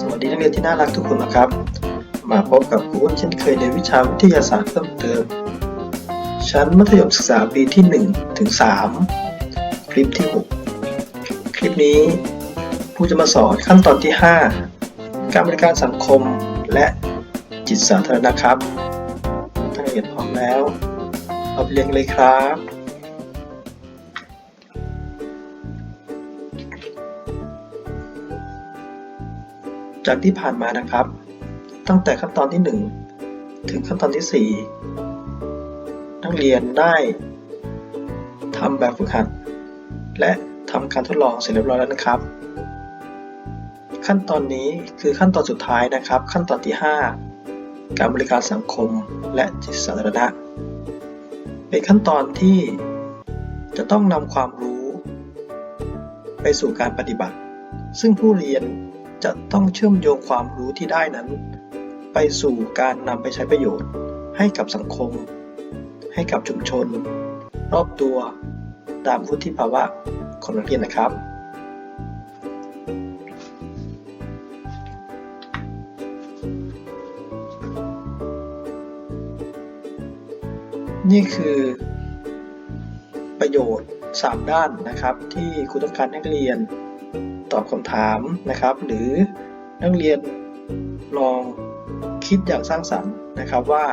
สวัสดีนักเรียนที่น่ารักทุกคนนะครับ มาพบกับครูอ้นเช่นเคยในวิชาวิทยาศาสตร์เพิ่มเติม ชั้นมัธยมศึกษาปีที่1ถึง3คลิปที่ 6 คลิปนี้ครูจะมาสอนขั้นตอนที่ 5 การบริการสังคมและจิตสาธารณะครับถ้าเรียนพร้อมแล้วเราไปเรียนเลยครับ จากที่ผ่านมานะครับ ตั้งแต่ขั้นตอนที่ 1 ถึงขั้นตอนที่ 4 นักเรียนได้ทำแบบฝึกหัด และทำการทดลองเสร็จเรียบร้อยแล้วนะครับ ขั้นตอนนี้คือขั้นตอนสุดท้ายนะครับ ขั้นตอนที่ 5 การบริการสังคมและจิตสาธารณะ เป็นขั้นตอนที่จะต้องนำความรู้ ไปสู่การปฏิบัติ ซึ่งผู้เรียน จะต้องเชื่อมโยงความรู้ที่ได้นั้น ไปสู่การนำไปใช้ประโยชน์ ให้กับสังคม ให้กับชุมชน รอบตัว ตามวุฒิภาวะของนักเรียนนะครับนี่คือ ประโยชน์ 3 ด้านนะครับ ที่ครูต้องการให้นักเรียน ตอบคำถามนะครับ หรือนักเรียนลองคิดอย่างสร้างสรรค์นะครับว่า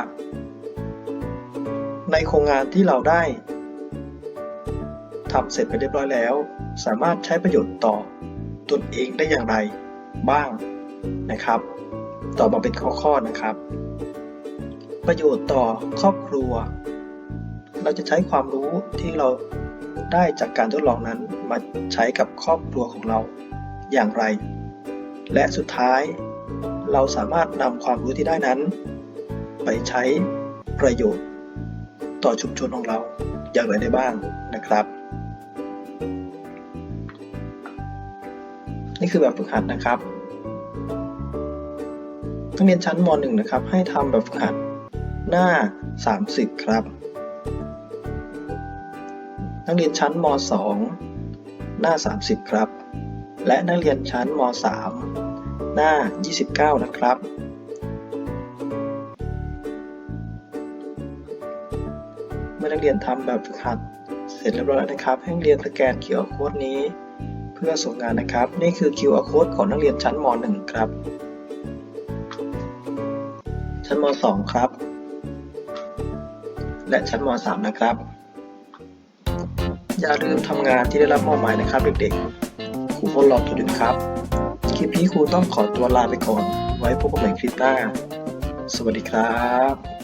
ในโครงงานที่เราได้ทำเสร็จไปเรียบร้อยแล้ว สามารถใช้ประโยชน์ต่อตนเองได้อย่างไรบ้างนะครับ ต่อมาเป็นข้อๆนะครับ ประโยชน์ต่อครอบครัว เราจะใช้ความรู้ที่เรา ได้จากการทดลองนั้นมาใช้กับครอบครัวของเราอย่างไร และสุดท้าย เราสามารถนำความรู้ที่ได้นั้น ไปใช้ประโยชน์ ต่อชุมชนของเราอย่างไรได้บ้างนะครับ นี่คือแบบฝึกหัดนะครับนักเรียนชั้นม .1 นะครับ ให้ทำแบบฝึกหัดหน้า 30 ครับ นักเรียนชั้นม .2 หน้า 30 ครับ และนักเรียนชั้นม .3 หน้า 29 นะครับ เมื่อนักเรียนทำแบบฝึกหัด เสร็จเรียบร้อยแล้วนะครับ ให้นักเรียนสแกน QR code นี้ เพื่อส่งงานนะครับ นี่คือ QR code ของนักเรียนชั้นม .1 ครับ ชั้นม .2 ครับ และชั้นม .3 นะครับ อย่าลืมทำงานที่ได้รับมอบหมายนะครับเด็กๆครูพลรอตัวดึงครับ คลิปนี้ครูต้องขอตัวลาไปก่อน ไว้พบกันใหม่คลิปหน้า สวัสดีครับ